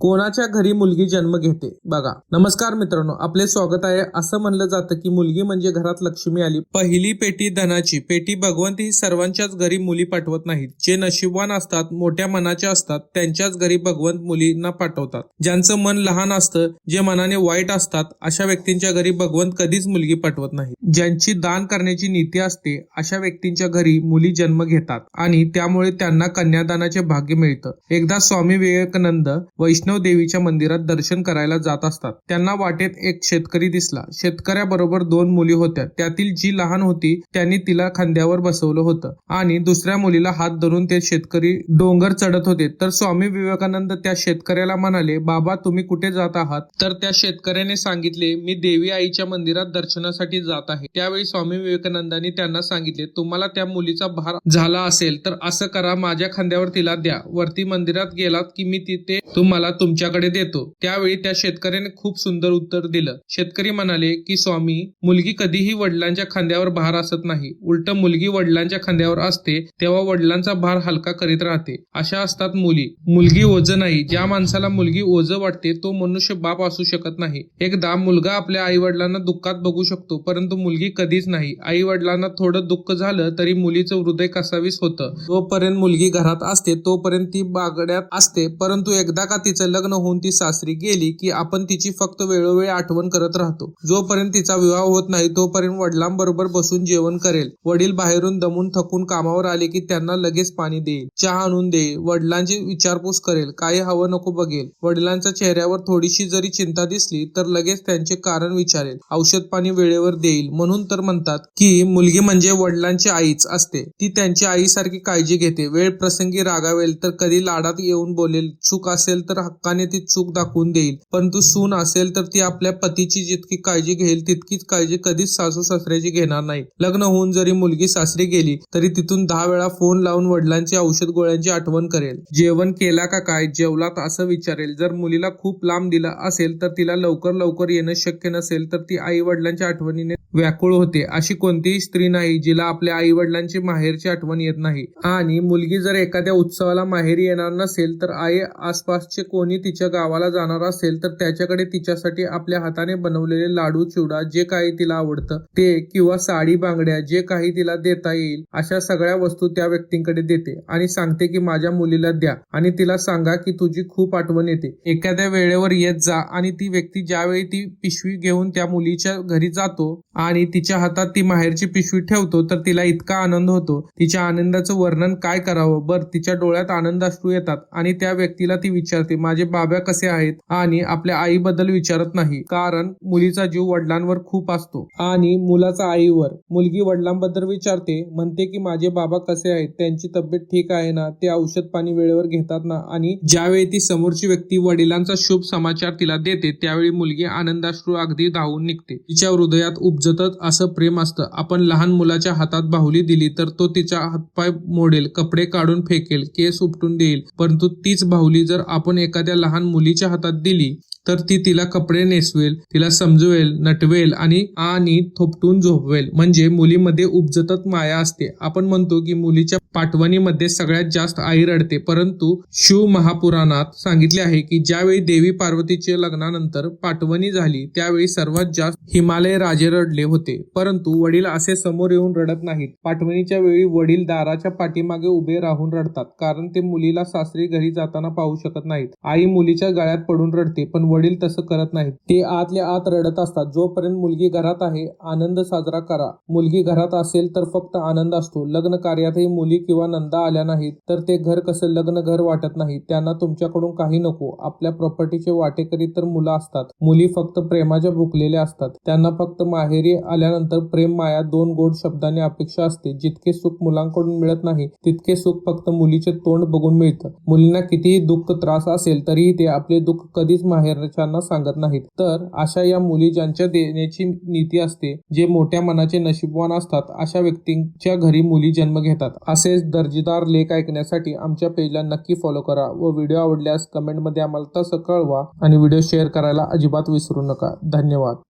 कोणाच्या घरी मुलगी जन्म घेते? बघा. नमस्कार मित्रांनो आपले स्वागत आहे. असं म्हणलं जातं की मुलगी म्हणजे घरात लक्ष्मी आली. पहिली पेटी धनाची. पेटी भगवंत ही सर्वांच्याच घरी मुली पाठवत नाहीत. जे नशीबवान असतात मोठ्या मनाचे असतात त्यांच्याच घरी भगवंत मुलींना पाठवतात. ज्यांचं मन लहान असतं जे मनाने वाईट असतात अशा व्यक्तींच्या घरी भगवंत कधीच मुलगी पाठवत नाही. ज्यांची दान करण्याची नीती असते अशा व्यक्तींच्या घरी मुली जन्म घेतात. आणि त्यामुळे त्यांना कन्यादानाचे भाग्य मिळतं. एकदा स्वामी विवेकानंद वैष्णव देवीच्या मंदिरात दर्शन करायला जात असतात. त्यांना वाटेत एक शेतकरी दिसला. शेतकऱ्याबरोबर दोन मुली होत्या. त्यातील जी लहान होती त्यांनी तिला खांद्यावर बसवलं होतं. आणि दुसऱ्या मुलीला हात धरून ते शेतकरी डोंगर चढत होते. तर स्वामी विवेकानंद त्या शेतकऱ्याला म्हणाले बाबा तुम्ही कुठे जात आहात? तर त्या शेतकऱ्याने सांगितले मी देवी आईच्या मंदिरात दर्शनासाठी जात आहे. त्यावेळी स्वामी विवेकानंदांनी त्यांना सांगितले तुम्हाला त्या मुलीचा भार झाला असेल तर असं करा. माझ्या खांद्यावर तिला द्या. वरती मंदिरात गेलात की मी तिथे तुम्हाला तुमच्याकडे देतो. त्यावेळी त्या शेतकऱ्याने खूप सुंदर उत्तर दिलं. शेतकरी म्हणाले की स्वामी मुलगी कधीही वडिलांच्या खांद्यावर भार असत नाही. उलट मुलगी वडिलांच्या खांद्यावर असते तेव्हा वडिलांचा भार हलका करीत राहते. अशा असतात मुली. मुलगी ओझ नाही. ज्या माणसाला मुलगी ओझ वाटते तो मनुष्य बाप असू शकत नाही. एकदा मुलगा आपल्या आई वडिलांना दुःखात बघू शकतो परंतु मुलगी कधीच नाही. आई वडिलांना थोडं दुःख झालं तरी मुलीचं हृदय कसावीस होतं. जोपर्यंत मुलगी घरात असते तोपर्यंत ती बागड्यात असते परंतु एकदा का तिचं लग्न होऊन ती सासरी गेली की आपण तिची फक्त वेळोवेळी आठवण करत राहतो. जोपर्यंत तिचा विवाह होत नाही तोपर्यंत वडिलांबरोबर बसून जेवण करेल. वडील बाहेरून दमून थकून कामावर आले की त्यांना लगेच पाणी देईल. चहा आणून देईल वडिलांची विचारपूस करेल. काही हवं नको बघेल. वडिलांच्या चेहऱ्यावर थोडीशी जरी चिंता दिसली तर लगेच त्यांचे कारण विचारेल. औषध पाणी वेळेवर देईल. म्हणून तर म्हणतात की मुलगी म्हणजे वडिलांची आईच असते. ती त्यांची आईसारखी काळजी घेते. वेळ प्रसंगी रागावेल तर कधी लाडात येऊन बोलेल. चूक असेल तर हक्काने ती चूक दाखवून देईल. परंतु सून असेल तर ती आपल्या पतीची जितकी काळजी घेईल तितकीच काळजी कधीच सासू सासऱ्याची घेणार नाही. लग्न होऊन जरी मुलगी सासरी गेली तरी तिथून दहा वेळा फोन लावून वडिलांची औषध गोळ्यांची आठवण करेल. जेवण केला का काय जेवलात असं विचारेल. जर मुलीला खूप लांब दिला असेल तर तिला लवकर लवकर येणं शक्य नसेल तर ती आई वडिलांच्या आठवणीने व्याकुळ होते. अशी कोणतीही स्त्री नाही जिला आपल्या आई वडिलांची माहेरची आठवण येत नाही. आणि मुलगी जर एखाद्या उत्सवाला माहेरी येणार नसेल तर आई आसपासचे कोणी तिच्या गावाला जाणार असेल तर त्याच्याकडे तिच्यासाठी आपल्या हाताने बनवलेले लाडू चिवडा जे काही तिला आवडतं ते किंवा साडी बांगड्या जे काही तिला देता येईल अशा सगळ्या वस्तू त्या व्यक्तींकडे देते आणि सांगते की माझ्या मुलीला द्या आणि तिला सांगा की तुझी खूप आठवण येते. एखाद्या वेळेवर येत जा आणि ती व्यक्ती ज्यावेळी ती पिशवी घेऊन त्या मुलीच्या घरी जातो आणि तिच्या हातात ती माहेरची पिशवी ठेवतो तर तिला इतका आनंद होतो. तिच्या आनंदाचं वर्णन काय करावं? बर तिच्या डोळ्यात आनंद अश्रू येतात आणि त्या व्यक्तीला ती विचारते माझ्या माझे बाब्या कसे आहेत आणि आपल्या आईबद्दल विचारत नाही. कारण मुलीचा जीव वडिलांवर खूप असतो. आणि मुलाचा आईवर मुलगी वडिलांबद्दल विचारते म्हणते की माझे बाबा कसे आहेत त्यांची तब्येत ठीक आहे ना ते औषध पाणी वेळेवर घेतात ना आणि ज्यावेळी ती समोरची व्यक्ती वडिलांचा शुभ समाचार तिला देते त्यावेळी मुलगी आनंदाश्रू अगदी धावून निघते. तिच्या हृदयात उपजतच असं प्रेम असतं. आपण लहान मुलाच्या हातात बाहुली दिली तर तो तिचा हातपाय मोडेल कपडे काढून फेकेल केस उपटून देईल परंतु तीच बाहुली जर आपण एखाद्या लहान मुलीच्या हातात दिली तर ती तिला कपडे नेसवेल तिला समजवेल नटवेल आणि आणि थोपटून झोपवेल. म्हणजे मुलीमध्ये उपजतच माया असते. आपण म्हणतो की मुलीच्या पाठवणीमध्ये सगळ्यात जास्त आई रडते. परंतु शिव महापुराणात सांगितले आहे की ज्यावेळी देवी पार्वतीचे लग्नानंतर पाठवणी झाली त्यावेळी सर्वात जास्त हिमालय राजे रडले होते. परंतु वडील असे समोर येऊन रडत नाहीत. पाठवणीच्या वेळी वडील दाराच्या पाठीमागे उभे राहून रडतात कारण ते मुलीला सासरी घरी जाताना पाहू शकत नाहीत. आई मुलीच्या गळ्यात पडून रडते पण वडील तसं करत नाहीत. ते आतल्या आत रडत असतात. जोपर्यंत मुलगी घरात आहे आनंद साजरा करा. मुलगी घरात असेल तर फक्त आनंद असतो. लग्न कार्यातही मुली किंवा नंदा आल्या नाहीत तर ते घर कसं लग्न घर वाटत नाही त्यांना तुमच्याकडून काही नको. आपल्या प्रॉपर्टीचे वाटेकरी तर मुलं असतात. मुली फक्त प्रेमाच्या भुकलेल्या असतात. त्यांना फक्त माहेरी आल्यानंतर प्रेम माया दोन गोड शब्दांनी अपेक्षा असते. जितके सुख मुलांकडून मिळत नाही तितके सुख फक्त मुलीचे तोंड बघून मिळतं. मुलींना कितीही दुःख त्रास असेल तरीही ते आपले दुःख कधीच माहेर घरच्यांना सांगत नाहीत. तर अशा या मुली ज्यांच्या देण्याची नीती असते जे मोठ्या मनाचे नशीबवान असतात अशा व्यक्तींच्या घरी मुली जन्म घेतात. असेच दर्जेदार लेख ऐकण्यासाठी आमच्या पेजला नक्की फॉलो करा व व्हिडिओ आवडल्यास कमेंटमध्ये आम्हाला तसं कळवा आणि व्हिडिओ शेअर करायला अजिबात विसरू नका. धन्यवाद.